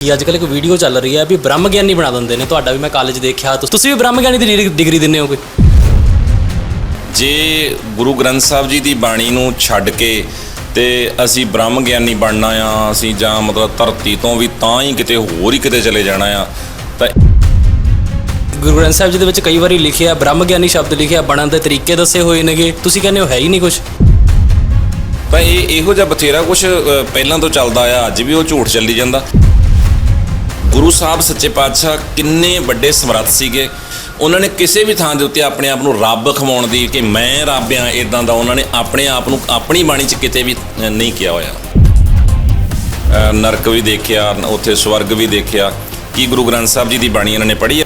ਕਿ ਅੱਜ ਕੱਲ੍ਹ ਇੱਕ ਵੀਡੀਓ ਚੱਲ ਰਹੀ ਹੈ ਵੀ ਬ੍ਰਹਮ ਗਿਆਨੀ ਬਣਾ ਦਿੰਦੇ ਨੇ ਤੁਹਾਡਾ ਵੀ ਮੈਂ ਕਾਲਜ ਦੇਖਿਆ। ਤੁਸ- ਤੁਸੀਂ ਵੀ ਬ੍ਰਹਮ ਗਿਆਨੀ ਦੀ ਡਿਗਰੀ- ਡਿਗਰੀ ਦਿੰਦੇ ਹੋ ਕੋਈ ਜੇ ਗੁਰੂ ਗ੍ਰੰਥ ਸਾਹਿਬ ਜੀ ਦੀ ਬਾਣੀ ਨੂੰ ਛੱਡ ਕੇ ਤੇ ਅਸੀਂ ਬ੍ਰਹਮ ਗਿਆਨੀ ਬਣਨਾ ਆ ਅਸੀਂ ਜਾਂ ਮਤਲਬ ਧਰਤੀ ਤੋਂ ਵੀ ਤਾਂ ਹੀ ਕਿਤੇ ਹੋਰ ਹੀ ਕਿਤੇ ਚਲੇ ਜਾਣਾ ਆ ਤਾਂ ਗੁਰੂ ਗ੍ਰੰਥ ਸਾਹਿਬ ਜੀ ਦੇ ਵਿੱਚ ਕਈ ਵਾਰੀ ਲਿਖਿਆ ਬ੍ਰਹਮ ਗਿਆਨੀ ਸ਼ਬਦ ਲਿਖਿਆ ਬਣਨ ਦੇ ਤਰੀਕੇ ਦੱਸੇ ਹੋਏ ਨੇਗੇ। ਤੁਸੀਂ ਕਹਿੰਦੇ ਹੋ ਹੈ ਹੀ ਨਹੀਂ ਕੁਝ ਤਾਂ ਇਹ ਇਹੋ ਜਿਹਾ ਬਥੇਰਾ ਕੁਝ ਪਹਿਲਾਂ ਤੋਂ ਚੱਲਦਾ ਆ ਅੱਜ ਵੀ ਉਹ ਝੂਠ ਚੱਲੀ ਜਾਂਦਾ। ਗੁਰੂ ਸਾਹਿਬ ਸੱਚੇ ਪਾਤਸ਼ਾਹ ਕਿੰਨੇ ਵੱਡੇ ਸਮਰੱਥ ਸੀਗੇ। ਉਹਨਾਂ ਨੇ ਕਿਸੇ ਵੀ ਥਾਂ ਦੇ ਉੱਤੇ ਆਪਣੇ ਆਪ ਨੂੰ ਰੱਬ ਖਵਾਉਣ ਦੀ ਕਿ ਮੈਂ ਰੱਬ ਆ ਇਦਾਂ ਦਾ ਉਹਨਾਂ ਨੇ ਆਪਣੇ ਆਪ ਨੂੰ ਆਪਣੀ ਬਾਣੀ 'ਚ ਕਿਤੇ ਵੀ ਨਹੀਂ ਕਿਹਾ ਹੋਇਆ। ਨਰਕ ਵੀ ਦੇਖਿਆ, ਉੱਥੇ ਸਵਰਗ ਵੀ ਦੇਖਿਆ। ਕੀ ਗੁਰੂ ਗ੍ਰੰਥ ਸਾਹਿਬ ਜੀ ਦੀ ਬਾਣੀ ਇਹਨਾਂ ਨੇ ਪੜ੍ਹੀ ਹੈ?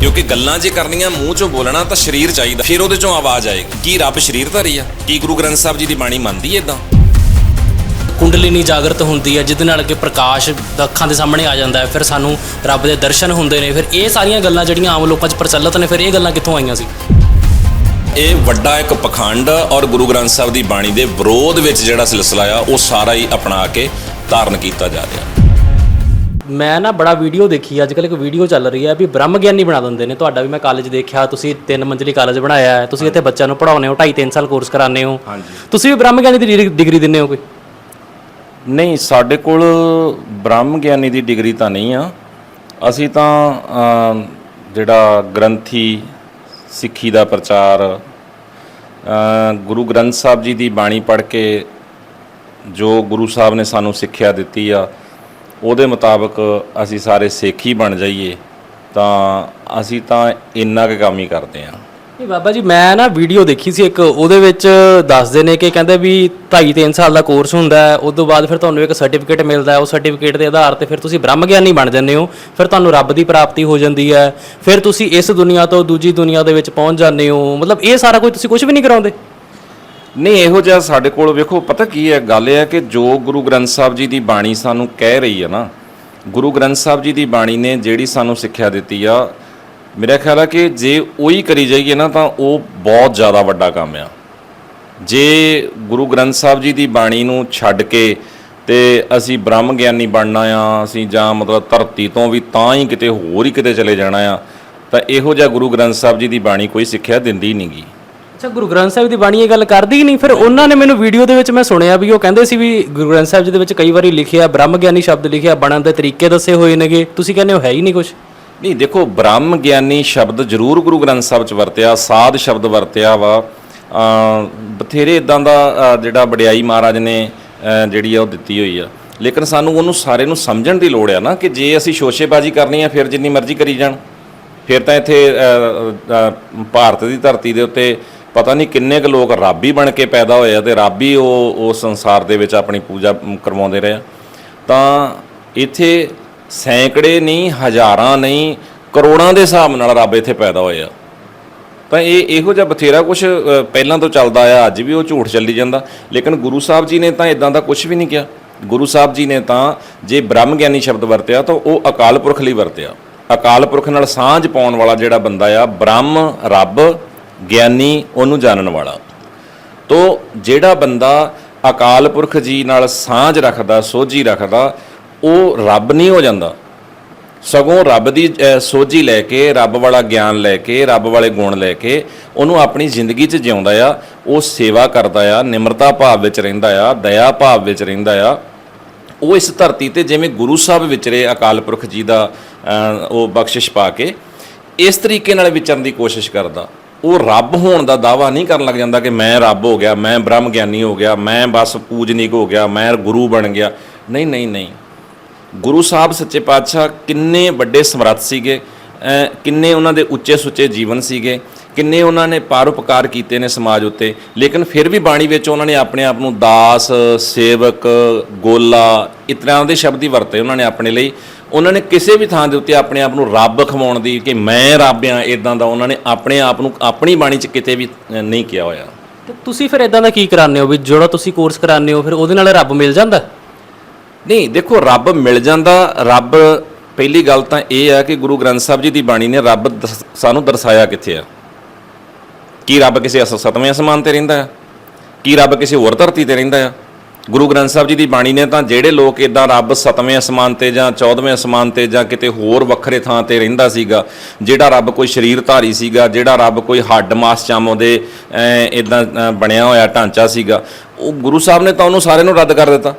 ਕਿਉਂਕਿ ਗੱਲਾਂ ਜੇ ਕਰਨੀਆਂ ਮੂੰਹ ਚੋਂ ਬੋਲਣਾ ਤਾਂ ਸਰੀਰ ਚਾਹੀਦਾ, ਫਿਰ ਉਹਦੇ ਚੋਂ ਆਵਾਜ਼ ਆਏਗੀ। ਕੀ ਰੱਬ ਸਰੀਰ ਧਾਰੀ ਆ? ਕੀ ਗੁਰੂ ਗ੍ਰੰਥ ਸਾਹਿਬ ਜੀ ਦੀ ਬਾਣੀ ਮੰਨਦੀ ਹੈ ਇਦਾਂ ਕੁੰਡਲਿਨੀ ਜਾਗਰਤ ਹੁੰਦੀ ਹੈ ਜਿਹਦੇ ਨਾਲ ਕਿ ਪ੍ਰਕਾਸ਼ ਅੱਖਾਂ ਦੇ ਸਾਹਮਣੇ ਆ ਜਾਂਦਾ ਹੈ। ਫਿਰ ਸਾਨੂੰ ਰੱਬ ਦੇ ਦਰਸ਼ਨ ਹੁੰਦੇ ਨੇ। ਫਿਰ ਇਹ ਸਾਰੀਆਂ ਗੱਲਾਂ ਜਿਹੜੀਆਂ ਆਮ ਲੋਕਾਂ 'ਚ ਪ੍ਰਚਲਿਤ ਨੇ ਫਿਰ ਇਹ ਗੱਲਾਂ ਕਿੱਥੋਂ ਆਈਆਂ ਸੀ? ਇਹ ਵੱਡਾ ਇੱਕ ਪਖੰਡ ਔਰ ਗੁਰੂ ਗ੍ਰੰਥ ਸਾਹਿਬ ਦੀ ਬਾਣੀ ਦੇ ਵਿਰੋਧ ਵਿੱਚ ਜਿਹੜਾ ਸਿਲਸਿਲਾ ਆ ਉਹ ਸਾਰਾ ਹੀ ਅਪਣਾ ਕੇ ਧਾਰਨ ਕੀਤਾ ਜਾ ਰਿਹਾ। ਮੈਂ ਨਾ ਬੜਾ ਵੀਡੀਓ ਦੇਖੀ ਅੱਜ ਕੱਲ੍ਹ ਇੱਕ ਵੀਡੀਓ ਚੱਲ ਰਹੀ ਹੈ ਵੀ ਬ੍ਰਹਮ ਗਿਆਨੀ ਬਣਾ ਦਿੰਦੇ ਨੇ। ਤੁਹਾਡਾ ਵੀ ਮੈਂ ਕਾਲਜ ਦੇਖਿਆ ਤੁਸੀਂ ਤਿੰਨ ਮੰਜ਼ਲੀ ਕਾਲਜ ਬਣਾਇਆ ਹੈ ਤੁਸੀਂ ਇੱਥੇ ਬੱਚਿਆਂ ਨੂੰ ਪੜਾਉਂਦੇ ਹੋ 2.5 3 ਸਾਲ ਕੋਰਸ ਕਰਾਉਂਦੇ ਹੋ। ਤੁਸੀਂ ਵੀ ਬ੍ਰਹਮ ਗਿਆਨੀ ਦੀ ਡਿਗਰੀ- ਡਿਗਰੀ ਦਿੰਦੇ ਹੋ ਕੋਈ? ਨਹੀਂ, ਸਾਡੇ ਕੋਲ ਬ੍ਰਹਮ ਗਿਆਨੀ ਦੀ ਡਿਗਰੀ ਤਾਂ ਨਹੀਂ ਆ। ਅਸੀਂ ਤਾਂ ਜਿਹੜਾ ਗ੍ਰੰਥੀ, ਸਿੱਖੀ ਦਾ ਪ੍ਰਚਾਰ ਗੁਰੂ ਗ੍ਰੰਥ ਸਾਹਿਬ ਜੀ ਦੀ ਬਾਣੀ ਪੜ੍ਹ ਕੇ ਜੋ ਗੁਰੂ ਸਾਹਿਬ ਨੇ ਸਾਨੂੰ ਸਿੱਖਿਆ ਦਿੱਤੀ ਆ, ਉਹਦੇ ਮੁਤਾਬਕ ਅਸੀਂ ਸਾਰੇ ਸਿੱਖ ਹੀ ਬਣ ਜਾਈਏ, ਤਾਂ ਅਸੀਂ ਤਾਂ ਇੰਨਾ ਕੁ ਕੰਮ ਹੀ ਕਰਦੇ ਆ। ਨਹੀਂ ਬਾਬਾ ਜੀ, ਮੈਂ ਨਾ ਵੀਡੀਓ ਦੇਖੀ ਸੀ ਇੱਕ, ਉਹਦੇ ਵਿੱਚ ਦੱਸਦੇ ਨੇ ਕਿ ਕਹਿੰਦੇ ਵੀ 2.5 3 ਸਾਲ ਦਾ ਕੋਰਸ ਹੁੰਦਾ ਹੈ, ਉਸ ਤੋਂ ਬਾਅਦ ਫਿਰ ਤੁਹਾਨੂੰ ਇੱਕ ਸਰਟੀਫਿਕੇਟ ਮਿਲਦਾ ਹੈ, ਉਹ ਸਰਟੀਫਿਕੇਟ ਦੇ ਆਧਾਰ ਤੇ ਫਿਰ ਤੁਸੀਂ ਬ੍ਰਹਮ ਗਿਆਨੀ ਬਣ ਜਾਂਦੇ ਹੋ, ਫਿਰ ਤੁਹਾਨੂੰ ਰੱਬ ਦੀ ਪ੍ਰਾਪਤੀ ਹੋ ਜਾਂਦੀ ਹੈ, ਫਿਰ ਤੁਸੀਂ ਇਸ ਦੁਨੀਆ ਤੋਂ ਦੂਜੀ ਦੁਨੀਆ ਦੇ ਵਿੱਚ ਪਹੁੰਚ ਜਾਂਦੇ ਹੋ, ਮਤਲਬ ਇਹ ਸਾਰਾ ਕੁਝ ਤੁਸੀਂ ਕੁਝ ਵੀ ਨਹੀਂ ਕਰਾਉਂਦੇ। ਨਹੀਂ, ਇਹੋ ਜਿਹਾ ਸਾਡੇ ਕੋਲ ਵੇਖੋ, ਪਤਾ ਕੀ ਹੈ, ਗੱਲ ਇਹ ਹੈ ਕਿ ਜੋ ਗੁਰੂ ਗ੍ਰੰਥ ਸਾਹਿਬ ਜੀ ਦੀ ਬਾਣੀ ਸਾਨੂੰ ਕਹਿ ਰਹੀ ਹੈ ਨਾ, ਗੁਰੂ ਗ੍ਰੰਥ ਸਾਹਿਬ ਜੀ ਦੀ ਬਾਣੀ ਨੇ ਜਿਹੜੀ ਸਾਨੂੰ ਸਿੱਖਿਆ ਦਿੱਤੀ ਆ ਮੇਰਾ ਖਿਆਲ ਆ ਕਿ ਜੇ ਉਹੀ ਕਰੀ ਜਾਈਏ ਨਾ ਤਾਂ ਉਹ ਬਹੁਤ ਜ਼ਿਆਦਾ ਵੱਡਾ ਕੰਮ ਆ। ਜੇ ਗੁਰੂ ਗ੍ਰੰਥ ਸਾਹਿਬ ਜੀ ਦੀ ਬਾਣੀ ਨੂੰ ਛੱਡ ਕੇ ਤੇ ਅਸੀਂ ਬ੍ਰਹਮ ਗਿਆਨੀ ਬਣਨਾ ਆ, ਅਸੀਂ ਜਾਂ ਮਤਲਬ ਧਰਤੀ ਤੋਂ ਵੀ ਤਾਂ ਹੀ ਕਿਤੇ ਹੋਰ ਹੀ ਕਿਤੇ ਚਲੇ ਜਾਣਾ ਆ, ਤਾਂ ਇਹੋ ਜਿਹਾ ਗੁਰੂ ਗ੍ਰੰਥ ਸਾਹਿਬ ਜੀ ਦੀ ਬਾਣੀ ਕੋਈ ਸਿੱਖਿਆ ਦਿੰਦੀ ਨਹੀਂਗੀ ਅੱਛਾ, ਗੁਰੂ ਗ੍ਰੰਥ ਸਾਹਿਬ ਦੀ ਬਾਣੀ ਇਹ ਗੱਲ ਕਰਦੀ ਹੀ ਨਹੀਂ ਫਿਰ ਉਹਨਾਂ ਨੇ ਮੈਨੂੰ ਵੀਡੀਓ ਦੇ ਵਿੱਚ ਮੈਂ ਸੁਣਿਆ ਵੀ ਉਹ ਕਹਿੰਦੇ ਸੀ ਵੀ ਗੁਰੂ ਗ੍ਰੰਥ ਸਾਹਿਬ ਜੀ ਦੇ ਵਿੱਚ ਕਈ ਵਾਰੀ ਲਿਖਿਆ, ਬ੍ਰਹਮ ਗਿਆਨੀ ਸ਼ਬਦ ਲਿਖਿਆ, ਬਣਨ ਦੇ ਤਰੀਕੇ ਦੱਸੇ ਹੋਏ ਨੇਗੇ। ਤੁਸੀਂ ਕਹਿੰਦੇ ਹੋ ਹੈ ਹੀ ਨਹੀਂ ਕੁਝ ਨਹੀਂ, ਦੇਖੋ, ਬ੍ਰਹਮ ਗਿਆਨੀ ਸ਼ਬਦ ਜ਼ਰੂਰ ਗੁਰੂ ਗ੍ਰੰਥ ਸਾਹਿਬ ਚ ਵਰਤਿਆ, ਸਾਧ ਸ਼ਬਦ ਵਰਤਿਆ ਵਾ। ਬਥੇਰੇ ਇਦਾਂ ਦਾ ਜਿਹੜਾ ਵਡਿਆਈ ਮਹਾਰਾਜ ਨੇ ਜਿਹੜੀ ਆ ਉਹ ਦਿੱਤੀ ਹੋਈ ਆ। ਲੇਕਿਨ ਸਾਨੂੰ ਉਹਨੂੰ ਸਾਰੇ ਨੂੰ ਸਮਝਣ ਦੀ ਲੋੜ ਆ ਨਾ ਕਿ ਜੇ ਅਸੀਂ ਸ਼ੋਸ਼ੇਬਾਜ਼ੀ ਕਰਨੀ ਆ, ਫਿਰ ਜਿੰਨੀ ਮਰਜ਼ੀ ਕਰੀ ਜਾਣ। ਫਿਰ ਤਾਂ ਇੱਥੇ ਭਾਰਤ ਦੀ ਧਰਤੀ ਦੇ ਉੱਤੇ ਪਤਾ ਨਹੀਂ ਕਿੰਨੇ ਕੁ ਲੋਕ ਰੱਬ ਹੀ ਬਣ ਕੇ ਪੈਦਾ ਹੋਏ ਆ ਤੇ ਰੱਬ ਹੀ ਉਹ ਉਸ ਸੰਸਾਰ ਦੇ ਵਿੱਚ ਆਪਣੀ ਪੂਜਾ ਕਰਵਾਉਂਦੇ ਰਹੇ ਆ। ਤਾਂ ਇੱਥੇ ਸੈਂਕੜੇ ਨਹੀਂ, ਹਜ਼ਾਰਾਂ ਨਹੀਂ, ਕਰੋੜਾਂ ਦੇ ਹਿਸਾਬ ਨਾਲ ਰੱਬ ਇੱਥੇ ਪੈਦਾ ਹੋਏ ਆ ਤਾਂ ਇਹ ਇਹੋ ਜਿਹਾ ਬਥੇਰਾ ਕੁਝ ਪਹਿਲਾਂ ਤੋਂ ਚੱਲਦਾ ਆ ਅੱਜ ਵੀ ਉਹ ਝੂਠ ਚੱਲੀ ਜਾਂਦਾ। ਲੇਕਿਨ ਗੁਰੂ ਸਾਹਿਬ ਜੀ ਨੇ ਤਾਂ ਇਦਾਂ ਦਾ ਕੁਝ ਵੀ ਨਹੀਂ ਕਿਹਾ। ਗੁਰੂ ਸਾਹਿਬ ਜੀ ਨੇ ਤਾਂ ਜੇ ਬ੍ਰਹਮ ਗਿਆਨੀ ਸ਼ਬਦ ਵਰਤਿਆ, ਤਾਂ ਉਹ ਅਕਾਲ ਪੁਰਖ ਲਈ ਵਰਤਿਆ। ਅਕਾਲ ਪੁਰਖ ਨਾਲ ਸਾਂਝ ਪਾਉਣ ਵਾਲਾ ਜਿਹੜਾ ਬੰਦਾ ਆ, ਬ੍ਰਹਮ, ਰੱਬ, ਗਿਆਨੀ, ਉਹਨੂੰ ਜਾਣਨ ਵਾਲਾ। ਤੋ ਜਿਹੜਾ ਬੰਦਾ ਅਕਾਲ ਪੁਰਖ ਜੀ ਨਾਲ ਸਾਂਝ ਰੱਖਦਾ, ਸੋਝੀ ਰੱਖਦਾ ਉਹ ਰੱਬ ਨਹੀਂ ਹੋ ਜਾਂਦਾ। ਸਗੋਂ ਰੱਬ ਦੀ ਸੋਝੀ ਲੈ ਕੇ, ਰੱਬ ਵਾਲਾ ਗਿਆਨ ਲੈ ਕੇ, ਰੱਬ ਵਾਲੇ ਗੁਣ ਲੈ ਕੇ ਉਹਨੂੰ ਆਪਣੀ ਜ਼ਿੰਦਗੀ 'ਚ ਜਿਉਂਦਾ ਆ। ਉਹ ਸੇਵਾ ਕਰਦਾ ਆ, ਨਿਮਰਤਾ ਭਾਵ ਵਿੱਚ ਰਹਿੰਦਾ ਆ, ਦਇਆ ਭਾਵ ਵਿੱਚ ਰਹਿੰਦਾ ਆ। ਉਹ ਇਸ ਧਰਤੀ ਤੇ ਜਿਵੇਂ ਗੁਰੂ ਸਾਹਿਬ ਵਿਚਰੇ ਅਕਾਲ ਪੁਰਖ ਜੀ ਦਾ ਉਹ ਬਖਸ਼ਿਸ਼ ਪਾ ਕੇ ਇਸ ਤਰੀਕੇ ਨਾਲ ਵਿਚਰਨ ਦੀ ਕੋਸ਼ਿਸ਼ ਕਰਦਾ। ਉਹ ਰੱਬ ਹੋਣ ਦਾ ਦਾਵਾ ਨਹੀਂ ਕਰਨ ਲੱਗ ਜਾਂਦਾ ਕਿ ਮੈਂ ਰੱਬ ਹੋ ਗਿਆ, ਮੈਂ ਬ੍ਰਹਮ ਗਿਆਨੀ ਹੋ ਗਿਆ, ਮੈਂ ਬਸ ਪੂਜਨੀਕ ਹੋ ਗਿਆ, ਮੈਂ ਗੁਰੂ ਬਣ ਗਿਆ। ਨਹੀਂ ਨਹੀਂ ਨਹੀਂ। ਗੁਰੂ ਸਾਹਿਬ ਸੱਚੇ ਪਾਤਸ਼ਾਹ ਕਿੰਨੇ ਵੱਡੇ ਸਮਰੱਥ ਸੀਗੇ, ਅਹ ਕਿੰਨੇ ਉਹਨਾਂ ਦੇ ਉੱਚੇ ਸੁੱਚੇ ਜੀਵਨ ਸੀਗੇ, ਕਿੰਨੇ ਉਹਨਾਂ ਨੇ ਪਰਉਪਕਾਰ ਕੀਤੇ ਨੇ ਸਮਾਜ ਉੱਤੇ, ਲੇਕਿਨ ਫਿਰ ਵੀ ਬਾਣੀ ਵਿੱਚ ਉਹਨਾਂ ਨੇ ਆਪਣੇ ਆਪ ਨੂੰ ਦਾਸ, ਸੇਵਕ, ਗੋਲਾ ਇਤਨਾ ਦੇ ਸ਼ਬਦ ਹੀ ਵਰਤੇ ਉਹਨਾਂ ਨੇ ਆਪਣੇ ਲਈ। ਉਹਨਾਂ ਨੇ ਕਿਸੇ ਵੀ ਥਾਂ ਦੇ ਉੱਤੇ ਆਪਣੇ ਆਪ ਨੂੰ ਰੱਬ ਖਵਾਉਣ ਦੀ ਕਿ ਮੈਂ ਰੱਬ ਆ ਇਦਾਂ ਦਾ ਉਹਨਾਂ ਨੇ ਆਪਣੇ ਆਪ ਨੂੰ ਆਪਣੀ ਬਾਣੀ 'ਚ ਕਿਤੇ ਵੀ ਨਹੀਂ ਕਿਹਾ ਹੋਇਆ। ਤੇ ਤੁਸੀਂ ਫਿਰ ਇਦਾਂ ਦਾ ਕੀ ਕਰਾਉਂਦੇ ਹੋ ਵੀ ਜਿਹੜਾ ਤੁਸੀਂ ਕੋਰਸ ਕਰਾਉਂਦੇ ਹੋ, ਫਿਰ ਉਹਦੇ ਨਾਲ ਰੱਬ ਮਿਲ ਜਾਂਦਾ? ਨਹੀਂ, ਦੇਖੋ, ਰੱਬ ਮਿਲ ਜਾਂਦਾ। ਰੱਬ, ਪਹਿਲੀ ਗੱਲ ਤਾਂ ਇਹ ਆ ਕਿ ਗੁਰੂ ਗ੍ਰੰਥ ਸਾਹਿਬ ਜੀ ਦੀ ਬਾਣੀ ਨੇ ਰੱਬ ਦਸ- ਸਾਨੂੰ ਦਰਸਾਇਆ ਕਿੱਥੇ ਆ? ਕੀ ਰੱਬ ਕਿਸੇ ਅਸ- ਸਤਵੇਂ ਅਸਮਾਨ ਤੇ ਰਹਿੰਦਾ ਆ? ਕੀ ਰੱਬ ਕਿਸੇ ਹੋਰ ਧਰਤੀ ਤੇ ਰਹਿੰਦਾ ਆ? ਗੁਰੂ ਗ੍ਰੰਥ ਸਾਹਿਬ ਜੀ ਦੀ ਬਾਣੀ ਨੇ ਤਾਂ ਜਿਹੜੇ ਲੋਕ ਇਦਾਂ ਰੱਬ ਸਤਵੇਂ ਅਸਮਾਨ ਤੇ ਜਾਂ 14ਵੇਂ ਅਸਮਾਨ ਤੇ ਜਾਂ ਕਿਤੇ ਹੋਰ ਵੱਖਰੇ ਥਾਂ ਤੇ ਰਹਿੰਦਾ ਸੀਗਾ, ਜਿਹੜਾ ਰੱਬ ਕੋਈ ਸਰੀਰਧਾਰੀ ਸੀਗਾ, ਜਿਹੜਾ ਰੱਬ ਕੋਈ ਹੱਡ ਮਾਸ ਚਾਮੋ ਦੇ ਇਦਾਂ ਬਣਿਆ ਹੋਇਆ ਢਾਂਚਾ ਸੀਗਾ, ਉਹ ਗੁਰੂ ਸਾਹਿਬ ਨੇ ਤਾਂ ਉਹਨੂੰ ਸਾਰੇ ਨੂੰ ਰੱਦ ਕਰ ਦਿੱਤਾ।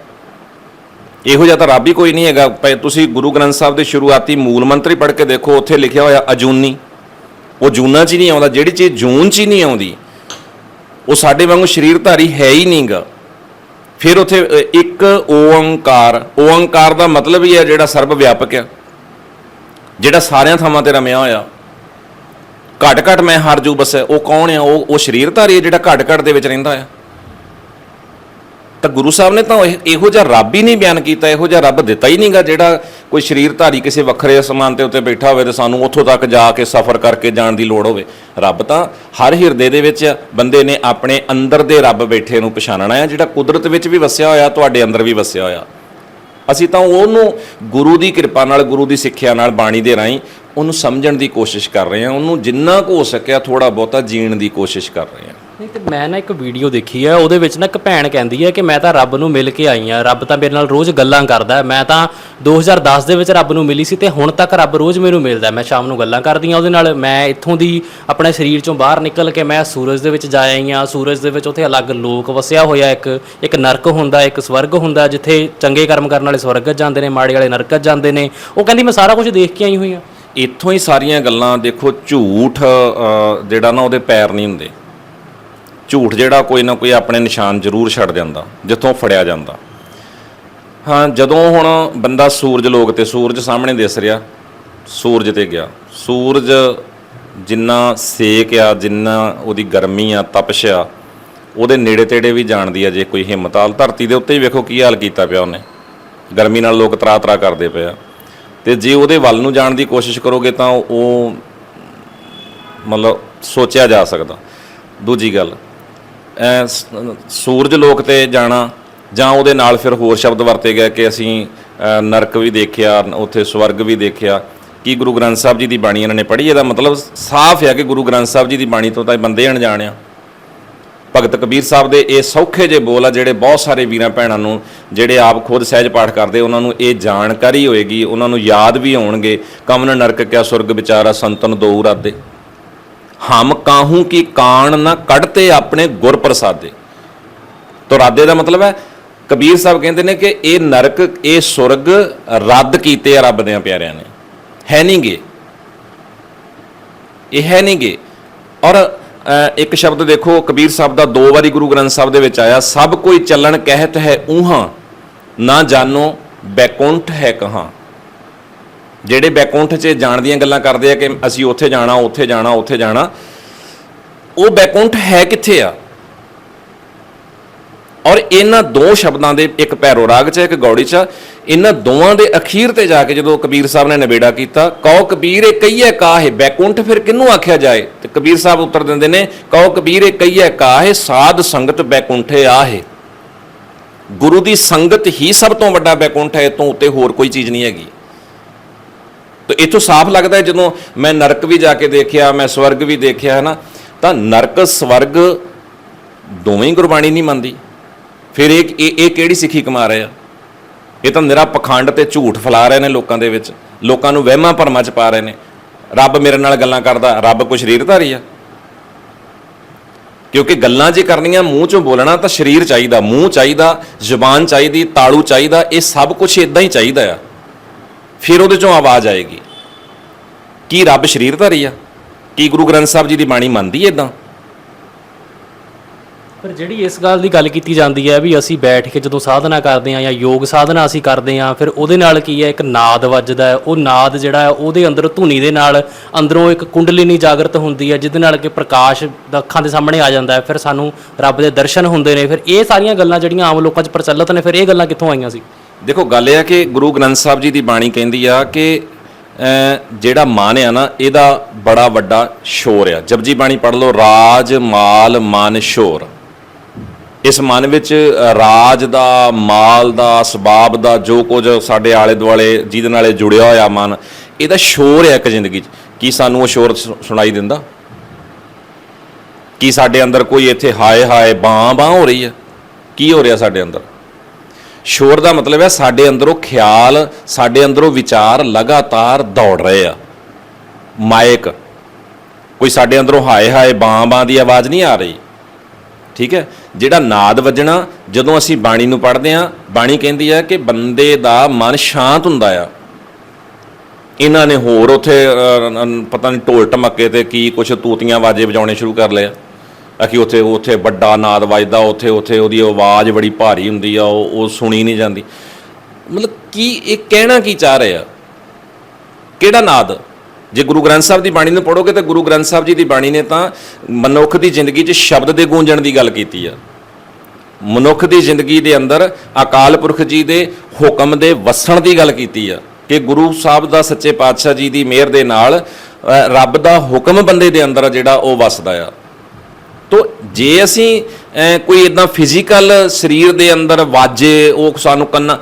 ਇਹੋ ਜਿਹਾ ਤਾਂ ਰੱਬ ਹੀ ਕੋਈ ਨਹੀਂ ਹੈਗਾ। ਪਏ ਤੁਸੀਂ ਗੁਰੂ ਗ੍ਰੰਥ ਸਾਹਿਬ ਦੇ ਸ਼ੁਰੂਆਤੀ ਮੂਲ ਮੰਤਰੀ ਪੜ੍ਹ ਕੇ ਦੇਖੋ, ਉੱਥੇ ਲਿਖਿਆ ਹੋਇਆ ਅਜੂਨੀ। ਉਹ ਜੂਨਾਂ 'ਚ ਹੀ ਨਹੀਂ ਆਉਂਦਾ। ਜਿਹੜੀ ਚੀਜ਼ ਜੂਨ 'ਚ ਹੀ ਨਹੀਂ ਆਉਂਦੀ, ਉਹ ਸਾਡੇ ਵਾਂਗੂ ਸਰੀਰਧਾਰੀ ਹੈ ਹੀ ਨਹੀਂਗਾ ਫਿਰ ਉੱਥੇ ਇੱਕ ਓੰਕਾਰ ਓੰਕਾਰ ਦਾ ਮਤਲਬ ਹੀ ਹੈ ਜਿਹੜਾ ਸਰਬ ਵਿਆਪਕ ਹੈ, ਜਿਹੜਾ ਸਾਰਿਆਂ ਥਾਵਾਂ ਤੇ ਰਮਿਆ ਹੋਇਆ। ਘਟ ਘਟ ਮੈਂ ਹਰ ਜੂ ਬਸ, ਉਹ ਕੌਣ ਹੈ ਉਹ ਉਹ ਸਰੀਰਧਾਰੀ ਹੈ ਜਿਹੜਾ ਘਟ ਘਟ ਦੇ ਵਿੱਚ ਰਹਿੰਦਾ ਹੈ ਤਾਂ ਗੁਰੂ ਸਾਹਿਬ ਨੇ ਤਾਂ ਇਹੋ ਜਿਹਾ ਰੱਬ ਹੀ ਨਹੀਂ ਬਿਆਨ ਕੀਤਾ, ਇਹੋ ਜਿਹਾ ਰੱਬ ਦਿੱਤਾ ਹੀ ਨਹੀਂਗਾ ਜਿਹੜਾ ਕੋਈ ਸਰੀਰਧਾਰੀ ਕਿਸੇ ਵੱਖਰੇ ਅਸਮਾਨ ਤੇ ਉੱਤੇ ਬੈਠਾ ਹੋਵੇ ਤੇ ਸਾਨੂੰ ਉੱਥੋਂ ਤੱਕ ਜਾ ਕੇ ਸਫ਼ਰ ਕਰਕੇ ਜਾਣ ਦੀ ਲੋੜ ਹੋਵੇ। ਰੱਬ ਤਾਂ ਹਰ ਹਿਰਦੇ ਦੇ ਵਿੱਚ ਬੰਦੇ ਨੇ ਆਪਣੇ ਅੰਦਰ ਦੇ ਰੱਬ ਬੈਠੇ ਨੂੰ ਪਛਾਣਨਾ ਹੈ, ਜਿਹੜਾ ਕੁਦਰਤ ਵਿੱਚ ਵੀ ਵਸਿਆ ਹੋਇਆ, ਤੁਹਾਡੇ ਅੰਦਰ ਵੀ ਵਸਿਆ ਹੋਇਆ। ਅਸੀਂ ਤਾਂ ਉਹਨੂੰ ਗੁਰੂ ਦੀ ਕਿਰਪਾ ਨਾਲ, ਗੁਰੂ ਦੀ ਸਿੱਖਿਆ ਨਾਲ, ਬਾਣੀ ਦੇ ਰਾਹੀਂ ਉਹਨੂੰ ਸਮਝਣ ਦੀ ਕੋਸ਼ਿਸ਼ ਕਰ ਰਹੇ ਹਾਂ, ਉਹਨੂੰ ਜਿੰਨਾ ਕੁ ਹੋ ਸਕਿਆ ਥੋੜਾ ਬਹੁਤਾ ਜੀਣ ਦੀ ਕੋਸ਼ਿਸ਼ ਕਰ ਰਹੇ ਹਾਂ। ਤੇ ਮੈਂ ਨਾ ਇੱਕ ਵੀਡੀਓ ਦੇਖੀ ਆ ਉਹਦੇ ਵਿੱਚ ਨਾ ਇੱਕ ਭੈਣ ਕਹਿੰਦੀ ਹੈ ਕਿ ਮੈਂ ਤਾਂ ਰੱਬ ਨੂੰ ਮਿਲ ਕੇ ਆਈ ਆ ਰੱਬ ਤਾਂ ਮੇਰੇ ਨਾਲ ਰੋਜ਼ ਗੱਲਾਂ ਕਰਦਾ ਹੈ। ਮੈਂ ਤਾਂ 2010 ਦੇ ਵਿੱਚ ਰੱਬ ਨੂੰ ਮਿਲੀ ਸੀ ਤੇ ਹੁਣ ਤੱਕ ਰੱਬ ਰੋਜ਼ ਮੈਨੂੰ ਮਿਲਦਾ ਹੈ। ਮੈਂ ਸ਼ਾਮ ਨੂੰ ਗੱਲਾਂ ਕਰਦੀ ਆ ਉਹਦੇ ਨਾਲ ਮੈਂ ਇੱਥੋਂ ਦੀ ਆਪਣੇ ਸਰੀਰ ਚੋਂ ਬਾਹਰ ਨਿਕਲ ਕੇ ਮੈਂ ਸੂਰਜ ਦੇ ਵਿੱਚ ਜਾ ਆਈ ਆ ਸੂਰਜ ਦੇ ਵਿੱਚ ਉੱਥੇ ਅਲੱਗ ਲੋਕ ਵਸਿਆ ਹੋਇਆ ਇੱਕ ਇੱਕ ਨਰਕ ਹੁੰਦਾ ਇੱਕ ਸਵਰਗ ਹੁੰਦਾ ਜਿੱਥੇ ਚੰਗੇ ਕਰਮ ਕਰਨ ਵਾਲੇ ਸਵਰਗਤ ਜਾਂਦੇ ਨੇ ਮਾੜੇ ਵਾਲੇ ਨਰਕਤ ਜਾਂਦੇ ਨੇ ਉਹ ਕਹਿੰਦੀ ਮੈਂ ਸਾਰਾ ਕੁਝ ਦੇਖ ਕੇ ਆਈ ਹੋਈ ਆ ਇੱਥੋਂ ਹੀ ਸਾਰੀਆਂ ਗੱਲਾਂ ਦੇਖੋ ਝੂਠ ਅ, ਜਿਹੜਾ ਨਾ ਉਹਦੇ ਪੈਰ ਨਹੀਂ ਹੁੰਦੇ ਝੂਠ ਜਿਹੜਾ ਕੋਈ ਨਾ ਕੋਈ ਆਪਣੇ ਨਿਸ਼ਾਨ ਜ਼ਰੂਰ ਛੱਡ ਜਾਂਦਾ, ਜਿੱਥੋਂ ਫੜਿਆ ਜਾਂਦਾ। ਹਾਂ, ਜਦੋਂ ਹੁਣ ਬੰਦਾ ਸੂਰਜ ਲੋਕ ਤੇ ਸੂਰਜ ਸਾਹਮਣੇ ਦਿਸ ਰਿਹਾ, ਸੂਰਜ ਤੇ ਗਿਆ। ਸੂਰਜ ਜਿੰਨਾ ਸੇਕ ਆ, ਜਿੰਨਾ ਉਹਦੀ ਗਰਮੀ ਆ, ਤਪਸ਼ ਆ, ਉਹਦੇ ਨੇੜੇ ਤੇੜੇ ਵੀ ਜਾਣਦੀ ਆ, ਜੇ ਕੋਈ ਹਿੰਮਤ ਹਿੰਮਤਾਲ ਧਰਤੀ ਦੇ ਉੱਤੇ ਹੀ ਵੇਖੋ ਕੀ ਹਾਲ ਕੀਤਾ ਪਿਆ ਉਹਨੇ। ਗਰਮੀ ਨਾਲ ਲੋਕ ਤਰਾ ਤਰਾ ਕਰਦੇ ਪਏ ਆ। ਤੇ ਜੇ ਉਹਦੇ ਵੱਲ ਨੂੰ ਜਾਣ ਦੀ ਕੋਸ਼ਿਸ਼ ਕਰੋਗੇ ਤਾਂ ਉਹ ਮਤਲਬ ਸੋਚਿਆ ਜਾ ਸਕਦਾ। ਦੂਜੀ ਗੱਲ ਸੂਰਜ ਲੋਕ ਤੇ ਜਾਣਾ ਜਾਂ ਉਹਦੇ ਨਾਲ ਫਿਰ ਹੋਰ ਸ਼ਬਦ ਵਰਤੇ ਗਏ ਕਿ ਅਸੀਂ ਨਰਕ ਵੀ ਦੇਖਿਆ, ਉੱਥੇ ਸਵਰਗ ਵੀ ਦੇਖਿਆ। ਕੀ ਗੁਰੂ ਗ੍ਰੰਥ ਸਾਹਿਬ ਜੀ ਦੀ ਬਾਣੀ ਇਹਨਾਂ ਨੇ ਪੜ੍ਹੀ? ਇਹਦਾ ਮਤਲਬ ਸਾਫ਼ ਹੈ ਕਿ ਗੁਰੂ ਗ੍ਰੰਥ ਸਾਹਿਬ ਜੀ ਦੀ ਬਾਣੀ ਤੋਂ ਤਾਂ ਇਹ ਬੰਦੇ ਅਣਜਾਣ ਆ। ਭਗਤ ਕਬੀਰ ਸਾਹਿਬ ਦੇ ਇਹ ਸੌਖੇ ਜੇ ਬੋਲ ਆ, ਜਿਹੜੇ ਬਹੁਤ ਸਾਰੇ ਵੀਰਾਂ ਭੈਣਾਂ ਨੂੰ, ਜਿਹੜੇ ਆਪ ਖੁਦ ਸਹਿਜ ਪਾਠ ਕਰਦੇ, ਉਹਨਾਂ ਨੂੰ ਇਹ ਜਾਣਕਾਰੀ ਹੋਏਗੀ, ਉਹਨਾਂ ਨੂੰ ਯਾਦ ਵੀ ਹੋਣਗੇ, ਕਮਨ ਨਰਕ ਕਿਆ ਸੁਰਗ ਵਿਚਾਰਾ, ਸੰਤਨ ਦੋ ਰਾਦੇ ਹਮ ਕਾਹੂ ਕੀ ਕਾਣ ਨਾ ਕੱਢਤੇ ਆਪਣੇ ਗੁਰ ਪ੍ਰਸਾਦੇ। ਤੋ ਰਾਦੇ ਦਾ ਮਤਲਬ ਹੈ ਕਬੀਰ ਸਾਹਿਬ ਕਹਿੰਦੇ ਨੇ ਕਿ ਇਹ ਨਰਕ ਇਹ ਸੁਰਗ ਰੱਦ ਕੀਤੇ ਆ ਰੱਬ ਦੇ ਪਿਆਰਿਆਂ ਨੇ। ਹੈ ਨਹੀਂਗੇ ਇਹ ਹੈ ਨਹੀਂਗੇ ਔਰ ਅ, ਇੱਕ ਸ਼ਬਦ ਦੇਖੋ ਕਬੀਰ ਸਾਹਿਬ ਦਾ ਦੋ ਵਾਰੀ ਗੁਰੂ ਗ੍ਰੰਥ ਸਾਹਿਬ ਦੇ ਵਿੱਚ ਆਇਆ ਸਭ ਕੋਈ ਚੱਲਣ ਕਹਿਤ ਹੈ ਊਹਾਂ ਨਾ ਜਾਣੋ ਬੈਕੁੰਠ ਹੈ ਕਹਾਂ। ਜਿਹੜੇ ਬੈਕੁੰਠ 'ਚ ਜਾਣ ਦੀਆਂ ਗੱਲਾਂ ਕਰਦੇ ਆ ਕਿ ਅਸੀਂ ਉੱਥੇ ਜਾਣਾ ਉੱਥੇ ਜਾਣਾ ਉੱਥੇ ਜਾਣਾ, ਉਹ ਬੈਕੁੰਠ ਹੈ ਕਿੱਥੇ ਆ? ਔਰ ਇਹਨਾਂ ਦੋ ਸ਼ਬਦਾਂ ਦੇ ਇੱਕ ਪੈਰੋ ਰਾਗ 'ਚ, ਇੱਕ ਗੌੜੀ 'ਚ, ਇਹਨਾਂ ਦੋਵਾਂ ਦੇ ਅਖੀਰ ਤੇ ਜਾ ਕੇ ਜਦੋਂ ਕਬੀਰ ਸਾਹਿਬ ਨੇ ਨਿਬੇੜਾ ਕੀਤਾ, ਕਹੋ ਕਬੀਰ ਇਹ ਕਹੀਏ ਕਾਹੇ, ਬੈਕੁੰਠ ਫਿਰ ਕਿਹਨੂੰ ਆਖਿਆ ਜਾਏ? ਤੇ ਕਬੀਰ ਸਾਹਿਬ ਉੱਤਰ ਦਿੰਦੇ ਨੇ, ਕਹੋ ਕਬੀਰ ਇਹ ਕਹੀਏ ਕਾਹੇ, ਸਾਧ ਸੰਗਤ ਬੈਕੁੰਠੇ ਆਹੇ। ਗੁਰੂ ਦੀ ਸੰਗਤ ਹੀ ਸਭ ਤੋਂ ਵੱਡਾ ਬੈਕੁੰਠ ਹੈ, ਇਹ ਤੋਂ ਉੱਤੇ ਹੋਰ ਕੋਈ ਚੀਜ਼ ਨਹੀਂ ਹੈਗੀ। ਤੇ ਇਥੋਂ ਸਾਫ਼ ਲੱਗਦਾ ਹੈ ਜਦੋਂ ਮੈਂ ਨਰਕ ਵੀ ਜਾ ਕੇ ਦੇਖਿਆ, ਮੈਂ ਸਵਰਗ ਵੀ ਦੇਖਿਆ ਹੈ ਨਾ ਤਾਂ ਨਰਕ, ਸਵਰਗ ਦੋਵੇਂ ਹੀ ਗੁਰਬਾਣੀ ਨਹੀਂ ਮੰਨਦੀ। ਫਿਰ ਇਹ ਇਹ ਇਹ ਕਿਹੜੀ ਸਿੱਖੀ ਕਮਾ ਰਹੇ ਆ? ਇਹ ਤਾਂ ਨਿਰਾ ਪਖੰਡ ਤੇ ਝੂਠ ਫੈਲਾ ਰਹੇ ਨੇ ਲੋਕਾਂ ਦੇ ਵਿੱਚ। ਲੋਕਾਂ ਨੂੰ ਵਹਿਮਾਂ ਭਰਮਾਂ ਚ ਪਾ ਰਹੇ ਨੇ। ਰੱਬ ਮੇਰੇ ਨਾਲ ਗੱਲਾਂ ਕਰਦਾ, ਰੱਬ ਕੋਈ ਸਰੀਰਧਾਰੀ ਆ? ਕਿਉਂਕਿ ਗੱਲਾਂ ਜੇ ਕਰਨੀਆਂ, ਮੂੰਹ ਚੋਂ ਬੋਲਣਾ ਤਾਂ ਸਰੀਰ ਚਾਹੀਦਾ, ਮੂੰਹ ਚਾਹੀਦਾ, ਜ਼ੁਬਾਨ ਚਾਹੀਦੀ, ਤਾਲੂ ਚਾਹੀਦਾ, ਇਹ ਸਭ ਕੁਝ ਇਦਾਂ ਹੀ ਚਾਹੀਦਾ ਆ। ਫਿਰ ਉਹਦੇ ਚੋਂ ਆਵਾਜ਼ ਆਏਗੀ। ਕੀ ਰੱਬ ਸਰੀਰਧਾਰੀ ਆ? ਕੀ ਗੁਰੂ ਗ੍ਰੰਥ ਸਾਹਿਬ ਜੀ ਦੀ ਬਾਣੀ ਮੰਨਦੀ ਏ ਇਦਾਂ ਪਰ ਜਿਹੜੀ ਇਸ ਗੱਲ ਦੀ ਗੱਲ ਕੀਤੀ ਜਾਂਦੀ ਹੈ ਵੀ ਅਸੀਂ ਬੈਠ ਕੇ ਜਦੋਂ ਸਾਧਨਾ ਕਰਦੇ ਆ ਜਾਂ ਯੋਗ ਸਾਧਨਾ ਅਸੀਂ ਕਰਦੇ ਆ ਫਿਰ ਉਹਦੇ ਨਾਲ ਕੀ ਹੈ? ਇੱਕ ਨਾਦ ਵੱਜਦਾ ਹੈ। ਉਹ ਨਾਦ ਜਿਹੜਾ ਹੈ, ਉਹਦੇ ਅੰਦਰ ਧੁਨੀ ਦੇ ਨਾਲ ਅੰਦਰੋਂ ਇੱਕ ਕੁੰਡਲੀਨੀ ਜਾਗਰਤ ਹੁੰਦੀ ਹੈ, ਜਿਹਦੇ ਨਾਲ ਕਿ ਪ੍ਰਕਾਸ਼ ਅੱਖਾਂ ਦੇ ਸਾਹਮਣੇ ਆ ਜਾਂਦਾ ਹੈ। ਫਿਰ ਸਾਨੂੰ ਰੱਬ ਦੇ ਦਰਸ਼ਨ ਹੁੰਦੇ ਨੇ। ਫਿਰ ਇਹ ਸਾਰੀਆਂ ਗੱਲਾਂ ਜਿਹੜੀਆਂ ਆਮ ਲੋਕਾਂ 'ਚ ਪ੍ਰਚਲਿਤ ਨੇ, ਫਿਰ ਇਹ ਗੱਲਾਂ ਕਿੱਥੋਂ ਆਈਆਂ ਸੀ? ਦੇਖੋ, ਗੱਲ ਇਹ ਆ ਕਿ ਗੁਰੂ ਗ੍ਰੰਥ ਸਾਹਿਬ ਜੀ ਦੀ ਬਾਣੀ ਕਹਿੰਦੀ ਆ ਕਿ ਜਿਹੜਾ ਮਨ ਆ ਨਾ, ਇਹਦਾ ਬੜਾ ਵੱਡਾ ਸ਼ੋਰ ਆ। ਜਪਜੀ ਬਾਣੀ ਪੜ੍ਹ ਲਓ, ਰਾਜ, ਮਾਲ, ਮਨ, ਸ਼ੋਰ। ਇਸ ਮਨ ਵਿੱਚ ਰਾਜ ਦਾ, ਮਾਲ ਦਾ, ਸਬਾਬ ਦਾ, ਜੋ ਕੁਝ ਸਾਡੇ ਆਲੇ ਦੁਆਲੇ, ਜਿਹਦੇ ਨਾਲੇ ਜੁੜਿਆ ਹੋਇਆ ਮਨ, ਇਹਦਾ ਸ਼ੋਰ ਆ ਇੱਕ ਜ਼ਿੰਦਗੀ 'ਚ। ਕੀ ਸਾਨੂੰ ਉਹ ਸ਼ੋਰ ਸੁ- ਸੁਣਾਈ ਦਿੰਦਾ? ਕੀ ਸਾਡੇ ਅੰਦਰ ਕੋਈ ਇੱਥੇ ਹਾਏ ਹਾਏ ਬਾਂ ਬਾਂ ਹੋ ਰਹੀ ਹੈ ਕੀ ਹੋ ਰਿਹਾ ਸਾਡੇ ਅੰਦਰ? ਸ਼ੋਰ ਦਾ ਮਤਲਬ ਹੈ ਸਾਡੇ ਅੰਦਰੋਂ ਖਿਆਲ, ਸਾਡੇ ਅੰਦਰੋਂ ਵਿਚਾਰ ਲਗਾਤਾਰ ਦੌੜ ਰਹੇ ਆ। ਮਾਇਕ ਕੋਈ ਸਾਡੇ ਅੰਦਰੋਂ ਹਾਏ ਹਾਏ ਬਾਂ ਬਾਂ ਦੀ ਆਵਾਜ਼ ਨਹੀਂ ਆ ਰਹੀ। ਠੀਕ ਹੈ? ਜਿਹੜਾ ਨਾਦ ਵੱਜਣਾ, ਜਦੋਂ ਅਸੀਂ ਬਾਣੀ ਨੂੰ ਪੜ੍ਹਦੇ ਆ ਬਾਣੀ ਕਹਿੰਦੀ ਆ ਕਿ ਬੰਦੇ ਦਾ ਮਨ ਸ਼ਾਂਤ ਹੁੰਦਾ ਆ। ਇਹਨਾਂ ਨੇ ਹੋਰ ਉਥੇ ਪਤਾ ਨਹੀਂ ਢੋਲ ਟਮੱਕੇ ਤੇ ਕੀ ਕੁਛ ਤੂਤੀਆਂ, ਵਾਜੇ ਵਜਾਉਣੇ ਸ਼ੁਰੂ ਕਰ ਲਿਆ ਅਖੀ ਉੱਥੇ ਉੱਥੇ ਵੱਡਾ ਨਾਦ ਵੱਜਦਾ, ਉੱਥੇ ਉੱਥੇ ਉਹਦੀ ਆਵਾਜ਼ ਬੜੀ ਭਾਰੀ ਹੁੰਦੀ ਆ, ਉਹ ਉਹ ਸੁਣੀ ਨਹੀਂ ਜਾਂਦੀ। ਮਤਲਬ ਕੀ ਇਹ ਕਹਿਣਾ ਕੀ ਚਾਹ ਰਹੇ ਆ? ਕਿਹੜਾ ਨਾਦ ਜੇ ਗੁਰੂ ਗ੍ਰੰਥ ਸਾਹਿਬ ਦੀ ਬਾਣੀ ਨੂੰ ਪੜੋਗੇ ਤਾਂ ਗੁਰੂ ਗ੍ਰੰਥ ਸਾਹਿਬ ਜੀ ਦੀ ਬਾਣੀ ਨੇ ਤਾਂ ਮਨੁੱਖ ਦੀ ਜ਼ਿੰਦਗੀ 'ਚ ਸ਼ਬਦ ਦੇ ਗੂੰਜਣ ਦੀ ਗੱਲ ਕੀਤੀ ਆ। ਮਨੁੱਖ ਦੀ ਜ਼ਿੰਦਗੀ ਦੇ ਅੰਦਰ ਅਕਾਲ ਪੁਰਖ ਜੀ ਦੇ ਹੁਕਮ ਦੇ ਵਸਣ ਦੀ ਗੱਲ ਕੀਤੀ ਆ ਕਿ ਗੁਰੂ ਸਾਹਿਬ ਦਾ ਸੱਚੇ ਪਾਤਸ਼ਾਹ ਜੀ ਦੀ ਮਿਹਰ ਦੇ ਨਾਲ ਰੱਬ ਦਾ ਹੁਕਮ ਬੰਦੇ ਦੇ ਅੰਦਰ ਜਿਹੜਾ ਉਹ ਵਸਦਾ ਆ। ਤੋ ਜੇ ਅਸੀਂ ਕੋਈ ਇਦਾਂ ਫਿਜ਼ੀਕਲ ਸਰੀਰ ਦੇ ਅੰਦਰ ਵਾਜੇ, ਉਹ ਸਾਨੂੰ ਕੰਨ,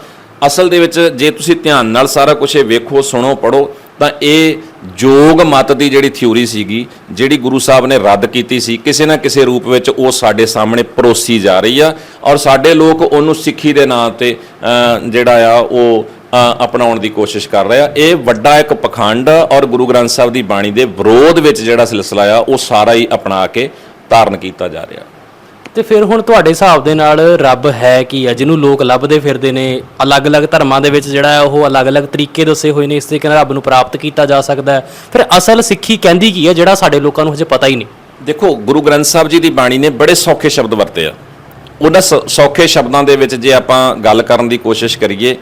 ਅਸਲ ਦੇ ਵਿੱਚ ਜੇ ਤੁਸੀਂ ਧਿਆਨ ਨਾਲ ਸਾਰਾ ਕੁਝ ਇਹ ਵੇਖੋ, ਸੁਣੋ ਪੜੋ ਤਾਂ ਇਹ ਜੋਗ ਮਤ ਦੀ ਜਿਹੜੀ ਥਿਊਰੀ ਸੀਗੀ, ਜਿਹੜੀ ਗੁਰੂ ਸਾਹਿਬ ਨੇ ਰੱਦ ਕੀਤੀ ਸੀ, ਕਿਸੇ ਨਾ ਕਿਸੇ ਰੂਪ ਵਿੱਚ ਉਹ ਸਾਡੇ ਸਾਹਮਣੇ ਪਰੋਸੀ ਜਾ ਰਹੀ ਆ, ਔਰ ਸਾਡੇ ਲੋਕ ਉਹਨੂੰ ਸਿੱਖੀ ਦੇ ਨਾਂ ਤੇ ਜਿਹੜਾ ਆ, ਉਹ ਅਪਣਾਉਣ ਦੀ ਕੋਸ਼ਿਸ਼ ਕਰ ਰਿਹਾ ਇਹ ਵੱਡਾ ਇੱਕ ਪਖੰਡ ਔਰ ਗੁਰੂ ਗ੍ਰੰਥ ਸਾਹਿਬ ਦੀ ਬਾਣੀ ਦੇ ਵਿਰੋਧ ਵਿੱਚ ਜਿਹੜਾ ਸਿਲਸਿਲਾ ਆ, ਉਹ ਸਾਰਾ ਹੀ ਅਪਣਾ ਕੇ ਧਾਰਨ ਕੀਤਾ ਜਾ ਰਿਹਾ। ਤੇ ਫਿਰ ਹੁਣ ਤੁਹਾਡੇ ਹਿਸਾਬ ਦੇ ਨਾਲ ਰੱਬ ਹੈ ਕੀ ਆ ਜਿਹਨੂੰ ਲੋਕ ਲੱਭਦੇ ਫਿਰਦੇ ਨੇ ਅਲੱਗ-ਅਲੱਗ ਧਰਮਾਂ ਦੇ ਵਿੱਚ ਜਿਹੜਾ ਹੈ ਉਹ ਅਲੱਗ-ਅਲੱਗ ਤਰੀਕੇ ਦੱਸੇ ਹੋਏ ਨੇ ਇਸ ਤਰੀਕੇ ਨਾਲ ਰੱਬ ਨੂੰ ਪ੍ਰਾਪਤ ਕੀਤਾ ਜਾ ਸਕਦਾ ਹੈ। ਫਿਰ ਅਸਲ ਸਿੱਖੀ ਕਹਿੰਦੀ ਕੀ ਹੈ ਜਿਹੜਾ ਸਾਡੇ ਲੋਕਾਂ ਨੂੰ ਹਜੇ ਪਤਾ ਹੀ ਨਹੀਂ। ਦੇਖੋ ਗੁਰੂ ਗ੍ਰੰਥ ਸਾਹਿਬ ਜੀ ਦੀ ਬਾਣੀ ਨੇ ਬੜੇ ਸੌਖੇ ਸ਼ਬਦ ਵਰਤੇ ਆ। ਉਹਨਾਂ ਸੌਖੇ ਸ਼ਬਦਾਂ ਦੇ ਵਿੱਚ ਜੇ ਆਪਾਂ ਗੱਲ ਕਰਨ ਦੀ ਕੋਸ਼ਿਸ਼ ਕਰੀਏ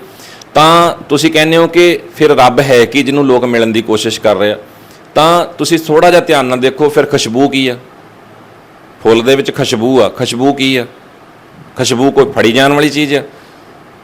ਤਾਂ ਤੁਸੀਂ ਕਹਿੰਦੇ ਹੋ ਕਿ ਫਿਰ ਰੱਬ ਹੈ ਕੀ ਜਿਹਨੂੰ ਲੋਕ ਮਿਲਣ ਦੀ ਕੋਸ਼ਿਸ਼ ਕਰ ਰਹੇ ਆ। ਤਾਂ ਤੁਸੀਂ ਥੋੜਾ ਜਿਹਾ ਧਿਆਨ ਨਾਲ ਦੇਖੋ ਫਿਰ ਖੁਸ਼ਬੂ ਕੀ ਆ? ਫੁੱਲ ਦੇ ਵਿੱਚ ਖੁਸ਼ਬੂ ਆ। ਖੁਸ਼ਬੂ ਕੀ ਆ? ਖੁਸ਼ਬੂ ਕੋਈ ਫੜੀ ਜਾਣ ਵਾਲੀ ਚੀਜ਼ ਆ?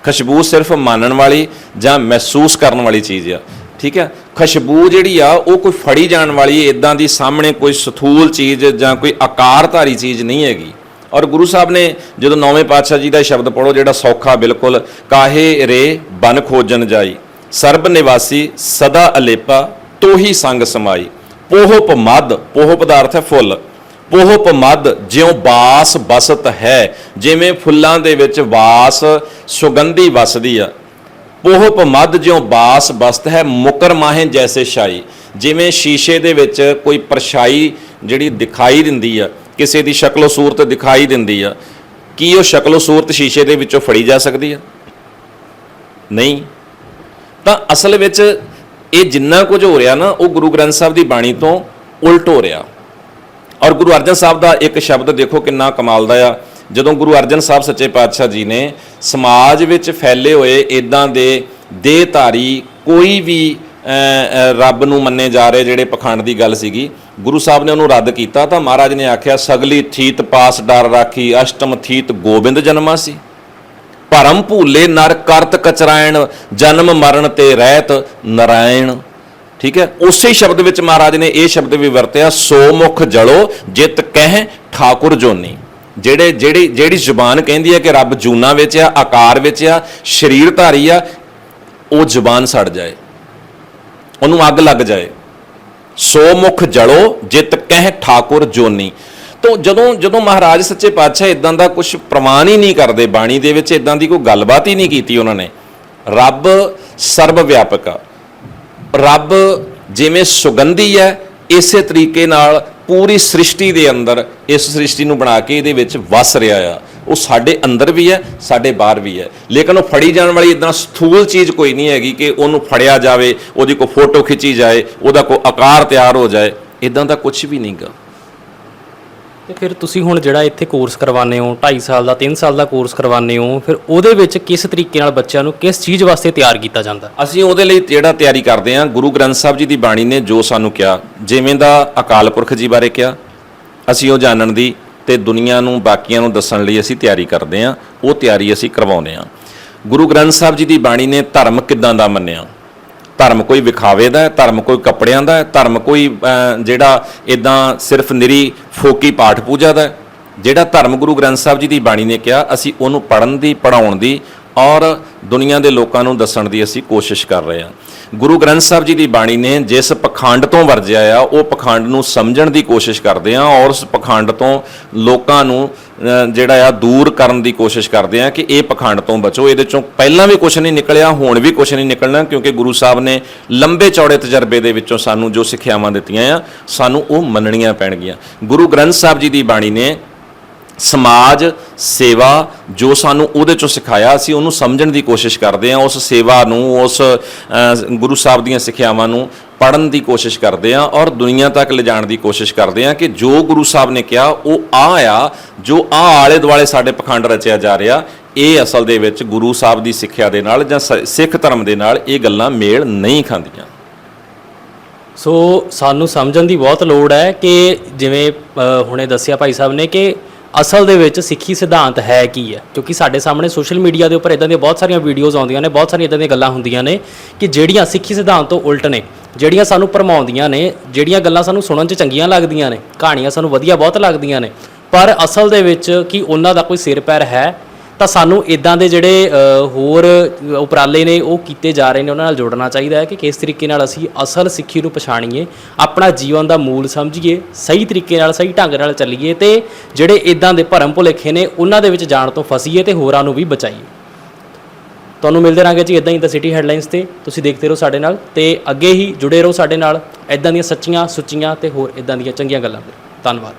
ਖੁਸ਼ਬੂ ਸਿਰਫ ਮਾਨਣ ਵਾਲੀ ਜਾਂ ਮਹਿਸੂਸ ਕਰਨ ਵਾਲੀ ਚੀਜ਼ ਆ। ਠੀਕ ਹੈ ਖੁਸ਼ਬੂ ਜਿਹੜੀ ਆ, ਉਹ ਕੋਈ ਫੜੀ ਜਾਣ ਵਾਲੀ ਇਦਾਂ ਦੀ ਸਾਹਮਣੇ ਕੋਈ ਸਥੂਲ ਚੀਜ਼ ਜਾਂ ਕੋਈ ਆਕਾਰਧਾਰੀ ਚੀਜ਼ ਨਹੀਂ ਹੈਗੀ। ਔਰ ਗੁਰੂ ਸਾਹਿਬ ਨੇ ਜਦੋਂ ਨੌਵੇਂ ਪਾਤਸ਼ਾਹ ਜੀ ਦਾ ਸ਼ਬਦ ਪੜੋ ਜਿਹੜਾ ਸੌਖਾ ਬਿਲਕੁਲ, ਕਾਹੇ ਰੇ ਬਨ ਖੋਜਨ ਜਾਈ, ਸਰਬ ਨਿਵਾਸੀ ਸਦਾ ਅਲੇਪਾ ਤੋਹੀ ਸੰਗ ਸਮਾਈ, ਪੋਹਪ ਮਦ ਪੋਹਪ ਪਦਾਰਥ ਹੈ ਫੁੱਲ। ਪੋਹਪ ਮਦ ਜਿਉ ਬਾਸ ਬਸਤ ਹੈ, ਜਿਵੇਂ ਫੁੱਲਾਂ ਦੇ ਵਿੱਚ ਵਾਸ ਸੁਗੰਧੀ ਵਸਦੀ ਆ। ਪੋਹਪ ਮਦ ਜਿਉ ਬਾਸ ਬਸਤ ਹੈ, ਮੁਕਰ ਮਾਹੇ ਜੈਸੇ ਸ਼ਾਈ ਜਿਵੇਂ ਸ਼ੀਸ਼ੇ ਦੇ ਵਿੱਚ ਕੋਈ ਪਰਛਾਈ ਜਿਹੜੀ ਦਿਖਾਈ ਦਿੰਦੀ ਆ, ਕਿਸੇ ਦੀ ਸ਼ਕਲੋ ਸੂਰਤ ਦਿਖਾਈ ਦਿੰਦੀ ਆ। ਕੀ ਉਹ ਸ਼ਕਲੋ ਸੂਰਤ ਸ਼ੀਸ਼ੇ ਦੇ ਵਿੱਚੋਂ ਫੜੀ ਜਾ ਸਕਦੀ ਆ? ਨਹੀਂ। ਤਾਂ ਅਸਲ ਵਿੱਚ ਇਹ ਜਿੰਨਾ ਕੁਝ ਹੋ ਰਿਹਾ ਨਾ, ਉਹ ਗੁਰੂ ਗ੍ਰੰਥ ਸਾਹਿਬ ਦੀ ਬਾਣੀ ਤੋਂ ਉਲਟ ਹੋ ਰਿਹਾ। ਔਰ ਗੁਰੂ ਅਰਜਨ ਸਾਹਿਬ ਦਾ ਇੱਕ ਸ਼ਬਦ ਦੇਖੋ ਕਿੰਨਾ ਕਮਾਲ ਦਾ ਆ। ਜਦੋਂ ਗੁਰੂ ਅਰਜਨ ਸਾਹਿਬ ਸੱਚੇ ਪਾਤਸ਼ਾਹ ਜੀ ਨੇ ਸਮਾਜ ਵਿੱਚ ਫੈਲੇ ਹੋਏ ਇਦਾਂ ਦੇ ਦੇਹਧਾਰੀ ਕੋਈ ਵੀ ਰੱਬ ਨੂੰ ਮੰਨੇ ਜਾ ਰਹੇ ਜਿਹੜੇ ਪਖੰਡ ਦੀ ਗੱਲ ਸੀਗੀ, ਗੁਰੂ ਸਾਹਿਬ ਨੇ ਉਹਨੂੰ ਰੱਦ ਕੀਤਾ ਤਾਂ ਮਹਾਰਾਜ ਨੇ ਆਖਿਆ, ਸਗਲੀ ਥੀਤ ਪਾਸ ਡਰ ਰਾਖੀ, ਅਸ਼ਟਮ ਥੀਤ ਗੋਬਿੰਦ ਜਨਮਾ ਸੀ। ਭਰਮ ਭੂਲੇ ਨਰ ਕਰਤ ਕਚਰਾਇਣ, ਜਨਮ ਮਰਨ ਤੇ ਰਹਿਤ ਨਰਾਇਣ। ਠੀਕ ਹੈ? ਉਸੇ ਸ਼ਬਦ ਵਿੱਚ ਮਹਾਰਾਜ ਨੇ ਇਹ ਸ਼ਬਦ ਵੀ ਵਰਤਿਆ ਸੋ ਮੁਖ ਜਲੋ ਜਿਤ ਕਹਿ ਠਾਕੁਰ ਜੋਨੀ। ਜਿਹੜੇ, ਜਿਹੜੀ ਜਿਹੜੀ ਜ਼ੁਬਾਨ ਕਹਿੰਦੀ ਹੈ ਕਿ ਰੱਬ ਜੂਨਾ ਵਿੱਚ ਆ, ਆਕਾਰ ਵਿੱਚ ਆ, ਸਰੀਰ ਧਾਰੀ ਆ, ਉਹ ਜ਼ੁਬਾਨ ਸੜ ਜਾਏ। ਉਹਨੂੰ ਅੱਗ ਲੱਗ ਜਾਏ। ਸੋ ਮੁਖ ਜਲੋ ਜਿਤ ਕਹਿ ਠਾਕੁਰ ਜੋਨੀ। ਤੋਂ ਜਦੋਂ ਜਦੋਂ ਮਹਾਰਾਜ ਸੱਚੇ ਪਾਤਸ਼ਾਹ ਇਦਾਂ ਦਾ ਕੁਝ ਪ੍ਰਮਾਣ ਹੀ ਨਹੀਂ ਕਰਦੇ ਬਾਣੀ ਦੇ ਵਿੱਚ ਇਦਾਂ ਦੀ ਕੋਈ ਗੱਲਬਾਤ ਹੀ ਨਹੀਂ ਕੀਤੀ ਉਹਨਾਂ ਨੇ। ਰੱਬ ਸਰਬ ਵਿਆਪਕ ਆ। ਰੱਬ ਜਿਵੇਂ ਸੁਗੰਧੀ ਹੈ, ਇਸੇ ਤਰੀਕੇ ਨਾਲ ਪੂਰੀ ਸ੍ਰਿਸ਼ਟੀ ਦੇ ਅੰਦਰ ਇਸ ਸ੍ਰਿਸ਼ਟੀ ਨੂੰ ਬਣਾ ਕੇ ਇਹਦੇ ਵਿੱਚ ਵਸ ਰਿਹਾ ਆ। ਉਹ ਸਾਡੇ ਅੰਦਰ ਵੀ ਹੈ, ਸਾਡੇ ਬਾਹਰ ਵੀ ਹੈ। ਲੇਕਿਨ ਉਹ ਫੜੀ ਜਾਣ ਵਾਲੀ ਇਦਾਂ ਸਥੂਲ ਚੀਜ਼ ਕੋਈ ਨਹੀਂ ਹੈਗੀ ਕਿ ਉਹਨੂੰ ਫੜਿਆ ਜਾਵੇ, ਉਹਦੀ ਕੋਈ ਫੋਟੋ ਖਿੱਚੀ ਜਾਏ, ਉਹਦਾ ਕੋਈ ਆਕਾਰ ਤਿਆਰ ਹੋ ਜਾਏ। ਇਦਾਂ ਦਾ ਕੁਝ ਵੀ ਨਹੀਂਗਾ ਤੇ ਫਿਰ ਤੁਸੀਂ ਹੁਣ ਜਿਹੜਾ ਇੱਥੇ ਕੋਰਸ ਕਰਵਾਉਂਦੇ ਹੋ 2.5 ਸਾਲ ਦਾ 3 ਸਾਲ ਦਾ ਕੋਰਸ ਕਰਵਾਉਂਦੇ ਹੋ, ਫਿਰ ਉਹਦੇ ਵਿੱਚ ਕਿਸ ਤਰੀਕੇ ਨਾਲ ਬੱਚਿਆਂ ਨੂੰ ਕਿਸ ਚੀਜ਼ ਵਾਸਤੇ ਤਿਆਰ ਕੀਤਾ ਜਾਂਦਾ? ਅਸੀਂ ਉਹਦੇ ਲਈ ਜਿਹੜਾ ਤਿਆਰੀ ਕਰਦੇ ਹਾਂ, ਗੁਰੂ ਗ੍ਰੰਥ ਸਾਹਿਬ ਜੀ ਦੀ ਬਾਣੀ ਨੇ ਜੋ ਸਾਨੂੰ ਕਿਹਾ, ਜਿਵੇਂ ਦਾ ਅਕਾਲ ਪੁਰਖ ਜੀ ਬਾਰੇ ਕਿਹਾ, ਅਸੀਂ ਉਹ ਜਾਣਨ ਦੀ ਤੇ ਦੁਨੀਆ ਨੂੰ, ਬਾਕੀਆਂ ਨੂੰ ਦੱਸਣ ਲਈ ਅਸੀਂ ਤਿਆਰੀ ਕਰਦੇ ਹਾਂ, ਉਹ ਤਿਆਰੀ ਅਸੀਂ ਕਰਵਾਉਂਦੇ ਹਾਂ। ਗੁਰੂ ਗ੍ਰੰਥ ਸਾਹਿਬ ਜੀ ਦੀ ਬਾਣੀ ਨੇ ਧਰਮ ਕਿੱਦਾਂ ਦਾ ਮੰਨਿਆ? ਧਰਮ ਕੋਈ ਵਿਖਾਵੇ ਦਾ ਧਰਮ ਕੋਈ ਕੱਪੜਿਆਂ ਦਾ ਧਰਮ ਕੋਈ ਜਿਹੜਾ ਇਦਾਂ ਸਿਰਫ ਨਿਰੀ ਫੋਕੀ ਪਾਠ ਪੂਜਾ ਦਾ ਜਿਹੜਾ ਧਰਮ ਗੁਰੂ ਗ੍ਰੰਥ ਸਾਹਿਬ ਜੀ ਦੀ ਬਾਣੀ ਨੇ ਕਿਹਾ, ਅਸੀਂ ਉਹਨੂੰ ਪੜਨ ਦੀ ਪੜਾਉਣ ਦੀ ਔਰ ਦੁਨੀਆ ਦੇ ਲੋਕਾਂ ਨੂੰ ਦੱਸਣ ਦੀ ਅਸੀਂ ਕੋਸ਼ਿਸ਼ ਕਰ ਰਹੇ ਹਾਂ। ਗੁਰੂ ਗ੍ਰੰਥ ਸਾਹਿਬ ਜੀ ਦੀ ਬਾਣੀ ਨੇ ਜਿਸ ਪਖੰਡ ਤੋਂ ਵਰਜਿਆ ਆ, ਉਹ ਪਖੰਡ ਨੂੰ ਸਮਝਣ ਦੀ ਕੋਸ਼ਿਸ਼ ਕਰਦੇ ਹਾਂ ਔਰ ਉਸ ਪਖੰਡ ਤੋਂ ਲੋਕਾਂ ਨੂੰ ਜਿਹੜਾ ਆ, ਦੂਰ ਕਰਨ ਦੀ ਕੋਸ਼ਿਸ਼ ਕਰਦੇ ਆ ਕਿ ਇਹ ਪਖੰਡ ਤੋਂ ਬਚੋ। ਇਹਦੇ ਚੋਂ ਪਹਿਲਾਂ ਵੀ ਕੁਝ ਨਹੀਂ ਨਿਕਲਿਆ, ਹੁਣ ਵੀ ਕੁਝ ਨਹੀਂ ਨਿਕਲਣਾ ਕਿਉਂਕਿ ਗੁਰੂ ਸਾਹਿਬ ਨੇ ਲੰਬੇ ਚੌੜੇ ਤਜਰਬੇ ਦੇ ਵਿੱਚੋਂ ਸਾਨੂੰ ਜੋ ਸਿੱਖਿਆਵਾਂ ਦਿੱਤੀਆਂ ਆ, ਸਾਨੂੰ ਉਹ ਮੰਨਣੀਆਂ ਪੈਣਗੀਆਂ। ਗੁਰੂ ਗ੍ਰੰਥ ਸਾਹਿਬ ਜੀ ਦੀ ਬਾਣੀ ਨੇ ਸਮਾਜ, ਸੇਵਾ, ਜੋ ਸਾਨੂੰ ਉਹਦੇ ਚੋਂ ਸਿਖਾਇਆ, ਅਸੀਂ ਉਹਨੂੰ ਸਮਝਣ ਦੀ ਕੋਸ਼ਿਸ਼ ਕਰਦੇ ਹਾਂ, ਉਸ ਸੇਵਾ ਨੂੰ, ਉਸ ਗੁਰੂ ਸਾਹਿਬ ਦੀਆਂ ਸਿੱਖਿਆਵਾਂ ਨੂੰ ਪੜਨ ਦੀ ਕੋਸ਼ਿਸ਼ ਕਰਦੇ ਹਾਂ ਔਰ ਦੁਨੀਆ ਤੱਕ ਲਿਜਾਣ ਦੀ ਕੋਸ਼ਿਸ਼ ਕਰਦੇ ਹਾਂ ਕਿ ਜੋ ਗੁਰੂ ਸਾਹਿਬ ਨੇ ਕਿਹਾ, ਉਹ ਆ ਆ, ਜੋ ਆ ਆਲੇ ਦੁਆਲੇ ਸਾਡੇ ਪਖੰਡ ਰਚਿਆ ਜਾ ਰਿਹਾ, ਇਹ ਅਸਲ ਦੇ ਵਿੱਚ ਗੁਰੂ ਸਾਹਿਬ ਦੀ ਸਿੱਖਿਆ ਦੇ ਨਾਲ ਜਾਂ ਸ- ਸਿੱਖ ਧਰਮ ਦੇ ਨਾਲ ਇਹ ਗੱਲਾਂ ਮੇਲ ਨਹੀਂ ਖਾਂਦੀਆਂ। ਸੋ ਸਾਨੂੰ ਸਮਝਣ ਦੀ ਬਹੁਤ ਲੋੜ ਹੈ ਕਿ ਜਿਵੇਂ ਹੁਣੇ ਦੱਸਿਆ ਭਾਈ ਸਾਹਿਬ ਨੇ ਕਿ ਅਸਲ ਦੇ ਵਿੱਚ ਸਿੱਖੀ ਸਿਧਾਂਤ ਹੈ ਕੀ ਹੈ? ਕਿਉਂਕਿ ਸਾਡੇ ਸਾਹਮਣੇ ਸੋਸ਼ਲ ਮੀਡੀਆ ਦੇ ਉੱਪਰ ਇਦਾਂ ਦੀਆਂ ਬਹੁਤ ਸਾਰੀਆਂ ਵੀਡੀਓਜ਼ ਆਉਂਦੀਆਂ ਨੇ, ਬਹੁਤ ਸਾਰੀਆਂ ਇਦਾਂ ਦੀਆਂ ਗੱਲਾਂ ਹੁੰਦੀਆਂ ਨੇ ਕਿ ਜਿਹੜੀਆਂ ਸਿੱਖੀ ਸਿਧਾਂਤ ਤੋਂ ਉਲਟ ਨੇ, ਜਿਹੜੀਆਂ ਸਾਨੂੰ ਭਰਮਾਉਂਦੀਆਂ ਨੇ, ਜਿਹੜੀਆਂ ਗੱਲਾਂ ਸਾਨੂੰ ਸੁਣਨ 'ਚ ਚੰਗੀਆਂ ਲੱਗਦੀਆਂ ਨੇ, ਕਹਾਣੀਆਂ ਸਾਨੂੰ ਵਧੀਆ ਬਹੁਤ ਲੱਗਦੀਆਂ ਨੇ, ਪਰ ਅਸਲ ਦੇ ਵਿੱਚ ਕੀ ਉਹਨਾਂ ਦਾ ਕੋਈ ਸਿਰ ਪੈਰ ਹੈ? ਤਾਂ ਸਾਨੂੰ ਇਦਾਂ ਦੇ ਜਿਹੜੇ ਹੋਰ ਉਪਰਾਲੇ ਨੇ ਉਹ ਕੀਤੇ ਜਾ ਰਹੇ ਨੇ, ਉਹਨਾਂ ਨਾਲ ਜੋੜਨਾ ਚਾਹੀਦਾ ਹੈ ਕਿ ਕਿਸ ਤਰੀਕੇ ਨਾਲ ਅਸੀਂ ਅਸਲ ਸਿੱਖੀ ਨੂੰ ਪਛਾਣੀਏ, ਆਪਣਾ ਜੀਵਨ ਦਾ ਮੂਲ ਸਮਝੀਏ, ਸਹੀ ਤਰੀਕੇ ਨਾਲ, ਸਹੀ ਢੰਗ ਨਾਲ ਚੱਲੀਏ ਤੇ ਜਿਹੜੇ ਇਦਾਂ ਦੇ ਭਰਮ ਭੁਲੇਖੇ ਨੇ, ਉਹਨਾਂ ਦੇ ਵਿੱਚ ਜਾਣ ਤੋਂ ਫਸੀਏ ਤੇ ਹੋਰਾਂ ਨੂੰ ਵੀ ਬਚਾਈਏ। ਤੁਹਾਨੂੰ ਮਿਲਦੇ ਰਾਂਗੇ ਜੀ ਇਦਾਂ ਹੀ ਤਾਂ ਸਿਟੀ ਹੈਡਲਾਈਨਸ ਤੇ, ਤੁਸੀਂ ਦੇਖਦੇ ਰਹੋ ਸਾਡੇ ਨਾਲ ਤੇ ਅੱਗੇ ਹੀ ਜੁੜੇ ਰਹੋ ਸਾਡੇ ਨਾਲ ਇਦਾਂ ਦੀਆਂ ਸੱਚੀਆਂ ਸੁੱਚੀਆਂ ਤੇ ਹੋਰ ਇਦਾਂ ਦੀਆਂ ਚੰਗੀਆਂ ਗੱਲਾਂ ਤੇ। ਧੰਨਵਾਦ।